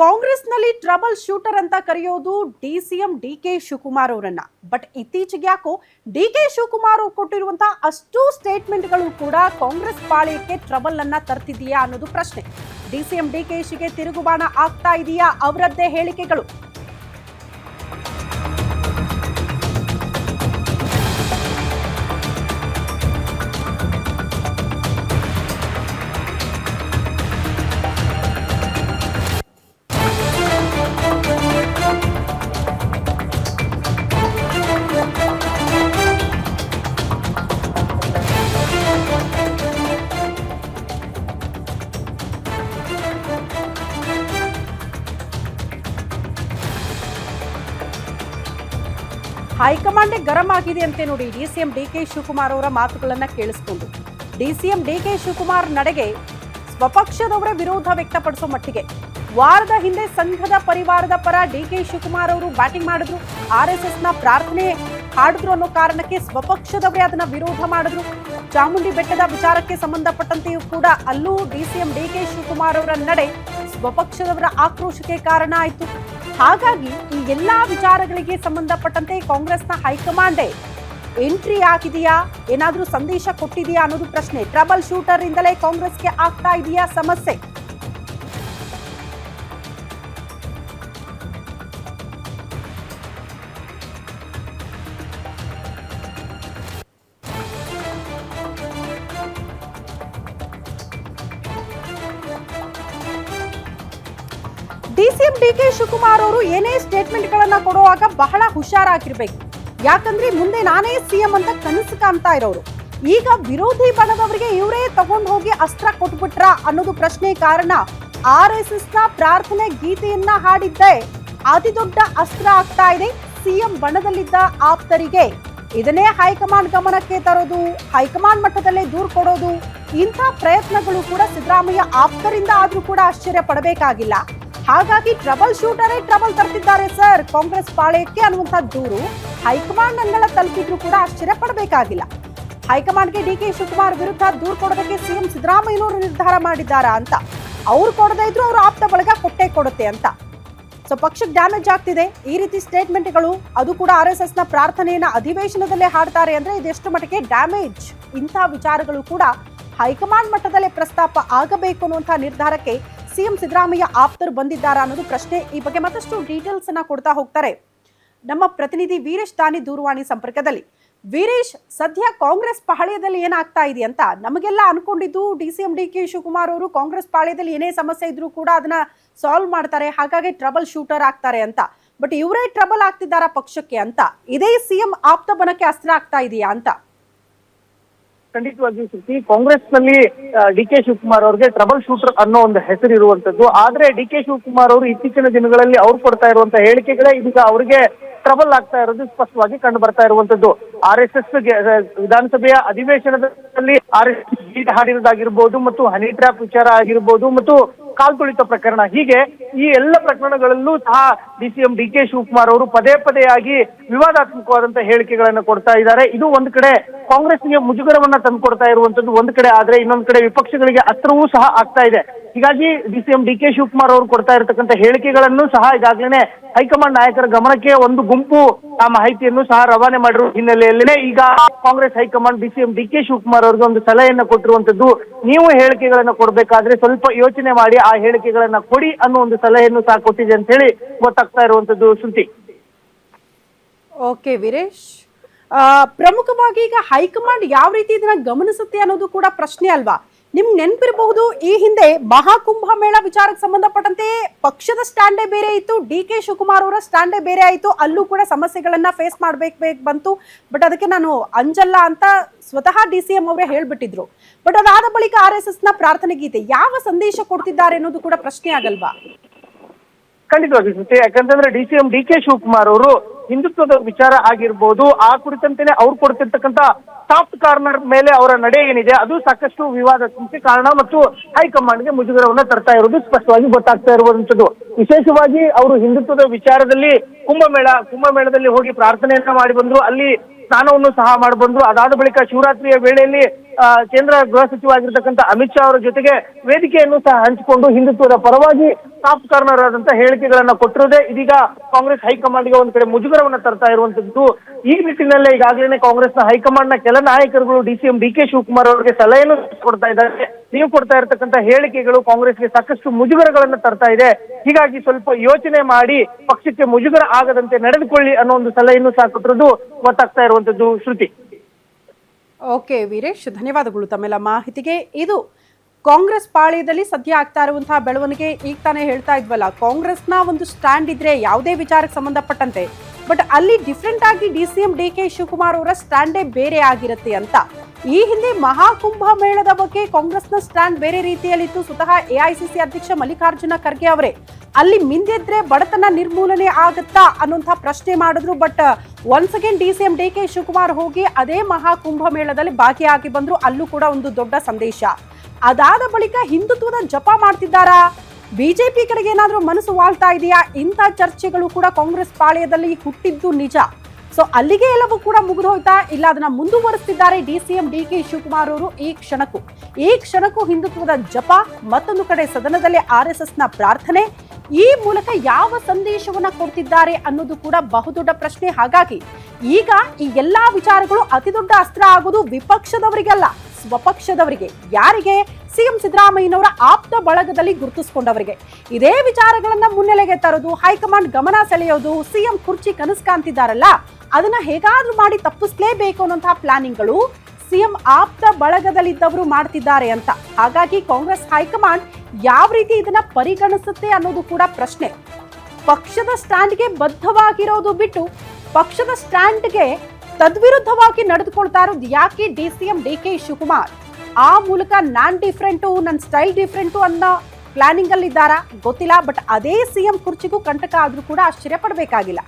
ಕಾಂಗ್ರೆಸ್ನಲ್ಲಿ trouble shooter ಅಂತ ಕರೆಯೋದು D C M D K Shivakumar ಅವರನ್ನ. ಬಟ್ ಇತ್ತೀಚೆಗೆ ಯಾಕೋ ಡಿ ಕೆ ಶಿವಕುಮಾರ್ ಅವ್ರು ಕೊಟ್ಟಿರುವಂತಹ ಅಷ್ಟು ಸ್ಟೇಟ್ಮೆಂಟ್ಗಳು ಕೂಡ ಕಾಂಗ್ರೆಸ್ ಪಾಳ್ಯಕ್ಕೆ ಟ್ರಬಲ್ ಅನ್ನ ತರ್ತಿದೆಯಾ ಅನ್ನೋದು ಪ್ರಶ್ನೆ. D C M D K ಶಿಗೆ ತಿರುಗುಬಾಣ ಆಗ್ತಾ ಇದೆಯಾ ಅವರದ್ದೇ ಹೇಳಿಕೆಗಳು. ಹೈಕಮಾಂಡೇ ಗರಂ ಆಗಿದೆ ಅಂತೆ ನೋಡಿ D C M D K Shivakumar ಅವರ ಮಾತುಗಳನ್ನ ಕೇಳಿಸ್ಕೊಂಡು. D C M D K Shivakumar ನಡೆಗೆ ಸ್ವಪಕ್ಷದವರ ವಿರೋಧ ವ್ಯಕ್ತಪಡಿಸೋ ಮಟ್ಟಿಗೆ ವಾರದ ಹಿಂದೆ ಸಂಘದ ಪರಿವಾರದ ಪರ ಡಿ ಕೆ ಶಿವಕುಮಾರ್ ಅವರು ಬ್ಯಾಟಿಂಗ್ ಮಾಡಿದ್ರು. ಆರ್ ಎಸ್ ಎಸ್ನ ಪ್ರಾರ್ಥನೆ ಹಾಡಿದ್ರು ಅನ್ನೋ ಕಾರಣಕ್ಕೆ ಸ್ವಪಕ್ಷದವರೇ ಅದನ್ನ ವಿರೋಧ ಮಾಡಿದ್ರು. ಚಾಮುಂಡಿ ಬೆಟ್ಟದ ವಿಚಾರಕ್ಕೆ ಸಂಬಂಧಪಟ್ಟಂತೆಯೂ ಕೂಡ ಅಲ್ಲೂ D C M D K Shivakumar ಅವರ ನಡೆ ಸ್ವಪಕ್ಷದವರ ಆಕ್ರೋಶಕ್ಕೆ ಕಾರಣ ಆಯಿತು. ಹಾಗಾಗಿ ಈ ಎಲ್ಲಾ ವಿಚಾರಗಳಿಗೆ ಸಂಬಂಧಪಟ್ಟಂತೆ ಕಾಂಗ್ರೆಸ್ನ ಹೈಕಮಾಂಡೇ ಎಂಟ್ರಿ ಆಗಿದೆಯಾ? ಏನಾದರೂ ಸಂದೇಶ ಕೊಟ್ಟಿದೆಯಾ ಅನ್ನೋದು ಪ್ರಶ್ನೆ. ಟ್ರಬಲ್ ಶೂಟರ್ ಇಂದಲೇ ಕಾಂಗ್ರೆಸ್ಗೆ ಆಗ್ತಾ ಇದೆಯಾ ಸಮಸ್ಯೆ? ಡಿಸಿಎಂ ಡಿ ಕೆ ಶಿವಕುಮಾರ್ ಅವರು ಏನೇ ಸ್ಟೇಟ್ಮೆಂಟ್ ಗಳನ್ನ ಕೊಡುವಾಗ ಬಹಳ ಹುಷಾರಾಗಿರ್ಬೇಕು. ಯಾಕಂದ್ರೆ ಮುಂದೆ ನಾನೇ ಸಿಎಂ ಅಂತ ಕನಸು ಕಾಣ್ತಾ ಇರೋರು. ಈಗ ವಿರೋಧಿ ಬಣದವರಿಗೆ ಇವರೇ ತಗೊಂಡು ಹೋಗಿ ಅಸ್ತ್ರ ಕೊಟ್ಬಿಟ್ರ ಅನ್ನೋದು ಪ್ರಶ್ನೆ ಕಾರಣ ಆರ್ ಎಸ್ ಎಸ್ನ ಪ್ರಾರ್ಥನೆ ಗೀತೆಯನ್ನ ಹಾಡಿದ್ದೆ ಅತಿ ದೊಡ್ಡ ಅಸ್ತ್ರ ಆಗ್ತಾ ಇದೆ ಸಿಎಂ ಬಣದಲ್ಲಿದ್ದ ಆಪ್ತರಿಗೆ. ಇದನ್ನೇ ಹೈಕಮಾಂಡ್ ಗಮನಕ್ಕೆ ತರೋದು, ಹೈಕಮಾಂಡ್ ಮಟ್ಟದಲ್ಲೇ ದೂರು ಕೊಡೋದು, ಇಂಥ ಪ್ರಯತ್ನಗಳು ಕೂಡ ಸಿದ್ದರಾಮಯ್ಯ ಆಪ್ತರಿಂದ ಆದ್ರೂ ಕೂಡ ಆಶ್ಚರ್ಯ ಪಡಬೇಕಾಗಿಲ್ಲ. ಹಾಗಾಗಿ ಟ್ರಬಲ್ ಶೂಟರೇ ಟ್ರಬಲ್ ತರ್ತಿದ್ದಾರೆ ಸರ್. ಕಾಂಗ್ರೆಸ್ ಪಾಳೆಯಕ್ಕೆ ಅನ್ನುವಂಥ ದೂರು ಹೈಕಮಾಂಡ್ ಅಂಗಳ ತಲುಪಿದ್ರು ಕೂಡ ಆಶ್ಚರ್ಯ ಪಡಬೇಕಾಗಿಲ್ಲ. ಹೈಕಮಾಂಡ್ಗೆ ಡಿ ಕೆ ಶಿವಕುಮಾರ್ ವಿರುದ್ಧ ದೂರು ಕೊಡೋದಕ್ಕೆ ಸಿಎಂ ಸಿದ್ದರಾಮಯ್ಯನವರು ನಿರ್ಧಾರ ಮಾಡಿದ್ದಾರಾ ಅಂತ. ಅವ್ರು ಕೊಡದೇ ಇದ್ರು ಅವರು ಆಪ್ತ ಬಳಗ ಕೊಟ್ಟೆ ಕೊಡುತ್ತೆ ಅಂತ. ಸೊ, ಪಕ್ಷಕ್ಕೆ ಡ್ಯಾಮೇಜ್ ಆಗ್ತಿದೆ. ಈ ರೀತಿ ಸ್ಟೇಟ್ಮೆಂಟ್ಗಳು, ಅದು ಕೂಡ ಆರ್ ಎಸ್ ಎಸ್ನ ಪ್ರಾರ್ಥನೆಯನ್ನ ಅಧಿವೇಶನದಲ್ಲೇ ಹಾಡ್ತಾರೆ ಅಂದ್ರೆ ಇದೆಷ್ಟು ಮಟ್ಟಿಗೆ ಡ್ಯಾಮೇಜ್? ಇಂಥ ವಿಚಾರಗಳು ಕೂಡ ಹೈಕಮಾಂಡ್ ಮಟ್ಟದಲ್ಲೇ ಪ್ರಸ್ತಾಪ ಆಗಬೇಕು ಅನ್ನುವಂಥ ನಿರ್ಧಾರಕ್ಕೆ ಸಿಎಂ ಸಿದ್ದರಾಮಯ್ಯ ಆಪ್ತರು ಬಂದಿದ್ದಾರಾ ಅನ್ನೋದು ಪ್ರಶ್ನೆ. ಈ ಬಗ್ಗೆ ಮತ್ತಷ್ಟು ಡೀಟೇಲ್ಸ್ ಅನ್ನ ಕೊಡ್ತಾ ಹೋಗ್ತಾರೆ. ನಮ್ಮ ಪ್ರತಿನಿಧಿ ವೀರೇಶ್ ದಾನಿ ದೂರವಾಣಿ ಸಂಪರ್ಕದಲ್ಲಿ. ವೀರೇಶ್, ಸದ್ಯ ಕಾಂಗ್ರೆಸ್ ಪಾಳ್ಯದಲ್ಲಿ ಏನಾಗ್ತಾ ಇದೆ ಅಂತ ನಮಗೆಲ್ಲ ಅನ್ಕೊಂಡಿದ್ದು D C M D K Shivakumar ಅವರು ಕಾಂಗ್ರೆಸ್ ಪಾಳ್ಯದಲ್ಲಿ ಏನೇ ಸಮಸ್ಯೆ ಇದ್ರೂ ಕೂಡ ಅದನ್ನ ಸಾಲ್ವ್ ಮಾಡ್ತಾರೆ, ಹಾಗಾಗಿ ಟ್ರಬಲ್ ಶೂಟರ್ ಆಗ್ತಾರೆ ಅಂತ. ಬಟ್ ಇವರೇ ಟ್ರಬಲ್ ಆಗ್ತಿದ್ದಾರಾ ಪಕ್ಷಕ್ಕೆ ಅಂತ. ಇದೇ ಸಿಎಂ ಆಪ್ತ ಬನಕ್ಕೆ ಅಸ್ತ್ರ ಆಗ್ತಾ ಇದೆಯಾ ಅಂತ. ಖಂಡಿತವಾಗಿಯೂ ಕಾಂಗ್ರೆಸ್ನಲ್ಲಿ ಡಿ ಕೆ ಶಿವಕುಮಾರ್ ಅವರಿಗೆ ಟ್ರಬಲ್ ಶೂಟರ್ ಅನ್ನೋ ಒಂದು ಹೆಸರು ಇರುವಂತದ್ದು ಆದ್ರೆ ಡಿ ಕೆ ಶಿವಕುಮಾರ್ ಅವರು ಇತ್ತೀಚಿನ ದಿನಗಳಲ್ಲಿ ಅವ್ರು ಕೊಡ್ತಾ ಇರುವಂತ ಹೇಳಿಕೆಗಳೇ ಇದೀಗ ಅವರಿಗೆ ಟ್ರಬಲ್ ಆಗ್ತಾ ಇರೋದು ಸ್ಪಷ್ಟವಾಗಿ ಕಂಡು ಬರ್ತಾ ಇರುವಂತದ್ದು ಆರ್ ಎಸ್ ಎಸ್ ವಿಧಾನಸಭೆಯ ಅಧಿವೇಶನದಲ್ಲಿ ಆರ್ ಎಸ್ ಎಸ್ ಗೀಟ್ ಹಾಡಿರೋದಾಗಿರ್ಬೋದು ಮತ್ತು ಹನಿ ಟ್ರ್ಯಾಪ್ ವಿಚಾರ ಆಗಿರ್ಬೋದು, ಮತ್ತು ಕಾಲ್ತುಳಿತ ಪ್ರಕರಣ. ಹೀಗೆ ಈ ಎಲ್ಲ ಪ್ರಕರಣಗಳಲ್ಲೂ ಸಹ D C M D K Shivakumar ಅವರು ಪದೇ ಪದೇ ಆಗಿ ವಿವಾದಾತ್ಮಕವಾದಂತಹ ಹೇಳಿಕೆಗಳನ್ನು ಕೊಡ್ತಾ ಇದ್ದಾರೆ. ಇದು ಒಂದು ಕಡೆ ಕಾಂಗ್ರೆಸ್ಗೆ ಮುಜುಗರವನ್ನ ತಂದುಕೊಡ್ತಾ ಇರುವಂತದ್ದು ಒಂದು ಕಡೆ, ಆದ್ರೆ ಇನ್ನೊಂದು ಕಡೆ ವಿಪಕ್ಷಗಳಿಗೆ ಅಸ್ತ್ರವೂ ಸಹ ಆಗ್ತಾ ಇದೆ. ಹೀಗಾಗಿ D C M D K Shivakumar ಅವರು ಕೊಡ್ತಾ ಇರತಕ್ಕಂತ ಹೇಳಿಕೆಗಳನ್ನು ಸಹ ಈಗಾಗಲೇ ಹೈಕಮಾಂಡ್ ನಾಯಕರ ಗಮನಕ್ಕೆ ಒಂದು ಗುಂಪು ಆ ಮಾಹಿತಿಯನ್ನು ಸಹ ರವಾನೆ ಮಾಡಿರುವ ಹಿನ್ನೆಲೆಯಲ್ಲೇ ಈಗ Congress high command D C M D K Shivakumar ಅವರಿಗೆ ಒಂದು ಸಲಹೆಯನ್ನು ಕೊಟ್ಟಿರುವಂತದ್ದು. ನೀವು ಹೇಳಿಕೆಗಳನ್ನ ಕೊಡ್ಬೇಕಾದ್ರೆ ಸ್ವಲ್ಪ ಯೋಚನೆ ಮಾಡಿ ಆ ಹೇಳಿಕೆಗಳನ್ನ ಕೊಡಿ ಅನ್ನೋ ಒಂದು ಸಲಹೆಯನ್ನು ಸಹ ಕೊಟ್ಟಿದೆ ಅಂತ ಹೇಳಿ ಗೊತ್ತಾಗ್ತಾ ಇರುವಂತದ್ದು ಶ್ರುತಿ. ಓಕೆ ವೀರೇಶ್. ಆ, ಪ್ರಮುಖವಾಗಿ ಈಗ ಹೈಕಮಾಂಡ್ ಯಾವ ರೀತಿ ಇದನ್ನ ಗಮನಿಸುತ್ತೆ ಅನ್ನೋದು ಕೂಡ ಪ್ರಶ್ನೆ ಅಲ್ವಾ? ನಿಮ್ಗೆ ನೆನಪಿರಬಹುದು ಈ ಹಿಂದೆ ಮಹಾಕುಂಭ ಮೇಳ ವಿಚಾರಕ್ಕೆ ಸಂಬಂಧಪಟ್ಟಂತೆ ಪಕ್ಷದ ಸ್ಟ್ಯಾಂಡೇ ಬೇರೆ ಇತ್ತು ಡಿ ಕೆ ಶಿವಕುಮಾರ್ ಅವರ ಸ್ಟ್ಯಾಂಡೇ ಬೇರೆ ಆಯಿತು ಅಲ್ಲೂ ಕೂಡ ಸಮಸ್ಯೆಗಳನ್ನ ಫೇಸ್ ಮಾಡ್ಬೇಕು ಬಂತು. ಬಟ್ ಅದಕ್ಕೆ ನಾನು ಅಂಜಲ್ಲ ಅಂತ ಸ್ವತಃ ಡಿ ಸಿ ಎಂ ಅವರೇ ಹೇಳ್ಬಿಟ್ಟಿದ್ರು. ಬಟ್ ಅದಾದ ಬಳಿಕ ಆರ್ ಎಸ್ ಎಸ್ನ ಪ್ರಾರ್ಥನೆ ಗೀತೆ ಯಾವ ಸಂದೇಶ ಕೊಡ್ತಿದ್ದಾರೆ ಅನ್ನೋದು ಕೂಡ ಪ್ರಶ್ನೆ ಆಗಲ್ವಾ? ಖಂಡಿತವಾಗಿ ಶ್ರುತಿ ಯಾಕಂತಂದ್ರೆ D C M D K Shivakumar ಅವರು ಹಿಂದುತ್ವದ ವಿಚಾರ ಆಗಿರ್ಬೋದು, ಆ ಕುರಿತಂತೆನೆ ಅವ್ರು ಕೊಡ್ತಿರ್ತಕ್ಕಂತ ಸಾಫ್ಟ್ ಕಾರ್ನರ್ ಮೇಲೆ ಅವರ ನಡೆ ಏನಿದೆ, ಅದು ಸಾಕಷ್ಟು ವಿವಾದಕ್ಕೆ ಕಾರಣ ಮತ್ತು ಹೈಕಮಾಂಡ್ಗೆ ಮುಜುಗರವನ್ನ ತರ್ತಾ ಇರುವುದು ಸ್ಪಷ್ಟವಾಗಿ ಗೊತ್ತಾಗ್ತಾ ಇರುವಂತದ್ದು ವಿಶೇಷವಾಗಿ ಅವರು ಹಿಂದುತ್ವದ ವಿಚಾರದಲ್ಲಿ ಕುಂಭಮೇಳ, ಕುಂಭಮೇಳದಲ್ಲಿ ಹೋಗಿ ಪ್ರಾರ್ಥನೆಯನ್ನ ಮಾಡಿ ಬಂದ್ರು, ಅಲ್ಲಿ ಸ್ನಾನವನ್ನು ಸಹ ಮಾಡಿ ಬಂದ್ರು. ಅದಾದ ಬಳಿಕ ಶಿವರಾತ್ರಿಯ ವೇಳೆಯಲ್ಲಿ ಕೇಂದ್ರ ಗೃಹ ಸಚಿವ ಆಗಿರ್ತಕ್ಕಂಥ ಅಮಿತ್ ಶಾ ಅವರ ಜೊತೆಗೆ ವೇದಿಕೆಯನ್ನು ಸಹ ಹಂಚಿಕೊಂಡು ಹಿಂದುತ್ವದ ಪರವಾಗಿ ಆದಂತ ಹೇಳಿಕೆಗಳನ್ನ ಕೊಟ್ಟಿರೋದೇ ಇದೀಗ ಕಾಂಗ್ರೆಸ್ ಹೈಕಮಾಂಡ್ಗೆ ಒಂದ್ ಕಡೆ ಮುಜುಗರವನ್ನ ತರ್ತಾ ಇರುವಂತದ್ದು. ಈ ನಿಟ್ಟಿನಲ್ಲೇ ಈಗಾಗಲೇ ಹೈಕಮಾಂಡ್ನ ಕೆಲ ನಾಯಕರುಗಳು D CM D K Shivakumar ಅವರಿಗೆ ಸಲಹೆಯನ್ನು ಕೊಡ್ತಾ ಇದ್ದಾರೆ. ನೀವು ಕೊಡ್ತಾ ಇರತಕ್ಕಂತ ಹೇಳಿಕೆಗಳು ಕಾಂಗ್ರೆಸ್ಗೆ ಸಾಕಷ್ಟು ಮುಜುಗರಗಳನ್ನ ತರ್ತಾ ಇದೆ. ಹೀಗಾಗಿ ಸ್ವಲ್ಪ ಯೋಚನೆ ಮಾಡಿ ಪಕ್ಷಕ್ಕೆ ಮುಜುಗರ ಆಗದಂತೆ ನಡೆದುಕೊಳ್ಳಿ ಅನ್ನೋ ಒಂದು ಸಲಹೆಯನ್ನು ಸಹ ಕೊಟ್ಟಿರೋದು ಗೊತ್ತಾಗ್ತಾ ಇರುವಂತದ್ದು ಶ್ರುತಿ. ಓಕೆ ವೀರೇಶ್, ಧನ್ಯವಾದಗಳು ತಮ್ಮೆಲ್ಲ ಮಾಹಿತಿಗೆ. ಇದು ಕಾಂಗ್ರೆಸ್ ಪಾಳ್ಯದಲ್ಲಿ ಸದ್ಯ ಆಗ್ತಾ ಇರುವಂತಹ ಬೆಳವಣಿಗೆ ಈಗ ತಾನೇ ಹೇಳ್ತಾ ಇದ್ವಲ್ಲ, ಕಾಂಗ್ರೆಸ್ನ ಒಂದು ಸ್ಟ್ಯಾಂಡ್ ಇದ್ರೆ ಯಾವುದೇ ವಿಚಾರಕ್ಕೆ ಸಂಬಂಧಪಟ್ಟಂತೆ ಬಟ್ ಅಲ್ಲಿ ಡಿಫ್ರೆಂಟ್ ಆಗಿ D C M D K Shivakumar ಅವರ ಸ್ಟ್ಯಾಂಡೇ ಬೇರೆ ಆಗಿರುತ್ತೆ ಅಂತ. ಈ ಹಿಂದೆ ಮಹಾಕುಂಭ ಮೇಳದ ಬಗ್ಗೆ ಕಾಂಗ್ರೆಸ್ನ ಸ್ಟ್ಯಾಂಡ್ ಬೇರೆ ರೀತಿಯಲ್ಲಿತ್ತು. ಸ್ವತಃ ಎಐಸಿಸಿ ಅಧ್ಯಕ್ಷ ಮಲ್ಲಿಕಾರ್ಜುನ ಖರ್ಗೆ ಅವರೇ. ಅಲ್ಲಿ ಮಿಂದೆದ್ರೆ ಬಡತನ ನಿರ್ಮೂಲನೆ ಆಗುತ್ತಾ ಅನ್ನುವಂಥ ಪ್ರಶ್ನೆ ಮಾಡಿದ್ರು but once again D C M D K Shivakumar ಹೋಗಿ ಅದೇ ಮಹಾಕುಂಭ ಮೇಳದಲ್ಲಿ ಭಾಗಿಯಾಗಿ ಬಂದ್ರು. ಅಲ್ಲೂ ಕೂಡ ಒಂದು ದೊಡ್ಡ ಸಂದೇಶ. ಅದಾದ ಬಳಿಕ ಹಿಂದುತ್ವದ ಜಪ ಮಾಡ್ತಿದ್ದಾರಾ? ಬಿಜೆಪಿ ಕಡೆಗೆ ಏನಾದರೂ ಮನಸ್ಸು ವಾಳ್ತಾ ಇದೆಯಾ? ಇಂಥ ಚರ್ಚೆಗಳು ಕೂಡ ಕಾಂಗ್ರೆಸ್ ಪಾಳ್ಯದಲ್ಲಿ ಹುಟ್ಟಿದ್ದು ನಿಜ. ಸೊ ಅಲ್ಲಿಗೆ ಎಲ್ಲವೂ ಕೂಡ ಮುಗಿದು ಹೋಯ್ತಾ ಇಲ್ಲ, ಅದನ್ನ ಮುಂದುವರೆಸ್ತಿದ್ದಾರೆ D C M D K Shivakumar ಅವರು ಈ ಕ್ಷಣಕ್ಕೂ. ಈ ಕ್ಷಣಕ್ಕೂ ಹಿಂದುತ್ವದ ಜಪ, ಮತ್ತೊಂದು ಕಡೆ ಸದನದಲ್ಲಿ ಆರ್ ಎಸ್ ಎಸ್ನ ಪ್ರಾರ್ಥನೆ, ಈ ಮೂಲಕ ಯಾವ ಸಂದೇಶವನ್ನ ಕೊಡ್ತಿದ್ದಾರೆ ಅನ್ನೋದು ಕೂಡ ಬಹುದೊಡ್ಡ ಪ್ರಶ್ನೆ. ಹಾಗಾಗಿ, ಈಗ ಈ ಎಲ್ಲಾ ವಿಚಾರಗಳು ಅತಿದೊಡ್ಡ ಅಸ್ತ್ರ ಆಗೋದು ವಿಪಕ್ಷದವರಿಗಲ್ಲ. ಸ್ವಪಕ್ಷದವರಿಗೆ, ಯಾರಿಗೆ? ಸಿಎಂ ಸಿದ್ದರಾಮಯ್ಯನವರ ಆಪ್ತ ಬಳಗದಲ್ಲಿ ಗುರುತಿಸಿಕೊಂಡವರಿಗೆ. ಇದೇ ವಿಚಾರಗಳನ್ನ ಮುನ್ನೆಲೆಗೆ ತರೋದು, ಹೈಕಮಾಂಡ್ ಗಮನ ಸೆಳೆಯೋದು, ಸಿಎಂ ಕುರ್ಚಿ ಕನಸು ಕಾಣ್ತಿದ್ದಾರಲ್ಲ ಅದನ್ನ ಹೇಗಾದ್ರೂ ಮಾಡಿ ತಪ್ಪಿಸ್ಲೇಬೇಕು ಅನ್ನೋಂತಹ ಪ್ಲಾನಿಂಗ್ಗಳು ಸಿಎಂ ಆಪ್ತ ಬಳಗದಲ್ಲಿದ್ದವರು ಮಾಡ್ತಿದ್ದಾರೆ ಅಂತ. ಹಾಗಾಗಿ ಕಾಂಗ್ರೆಸ್ ಹೈಕಮಾಂಡ್ ಯಾವ ರೀತಿ ಇದನ್ನ ಪರಿಗಣಿಸುತ್ತೆ ಅನ್ನೋದು ಕೂಡ ಪ್ರಶ್ನೆ. ಪಕ್ಷದ ಸ್ಟ್ಯಾಂಡ್ಗೆ ಬದ್ಧವಾಗಿರೋದು ಬಿಟ್ಟು ಪಕ್ಷದ ಸ್ಟ್ಯಾಂಡ್ಗೆ ತದ್ವಿರುದ್ಧವಾಗಿ ನಡೆದುಕೊಳ್ತಾ ಇರೋದು ಯಾಕೆ D C M D K Shivakumar? ಆ ಮೂಲಕ ನಾನ್ ಡಿಫ್ರೆಂಟು ನನ್ನ ಸ್ಟೈಲ್ ಡಿಫ್ರೆಂಟು ಅನ್ನೋ ಪ್ಲಾನಿಂಗಲ್ಲಿದ್ದಾರಾ? ಗೊತ್ತಿಲ್ಲ, ಬಟ್ ಅದೇ ಸಿ ಎಂ ಕುರ್ಚಿಗೂ ಕಂಟಕ ಆದ್ರೂ ಕೂಡ ಆಶ್ಚರ್ಯ ಪಡಬೇಕಾಗಿಲ್ಲ.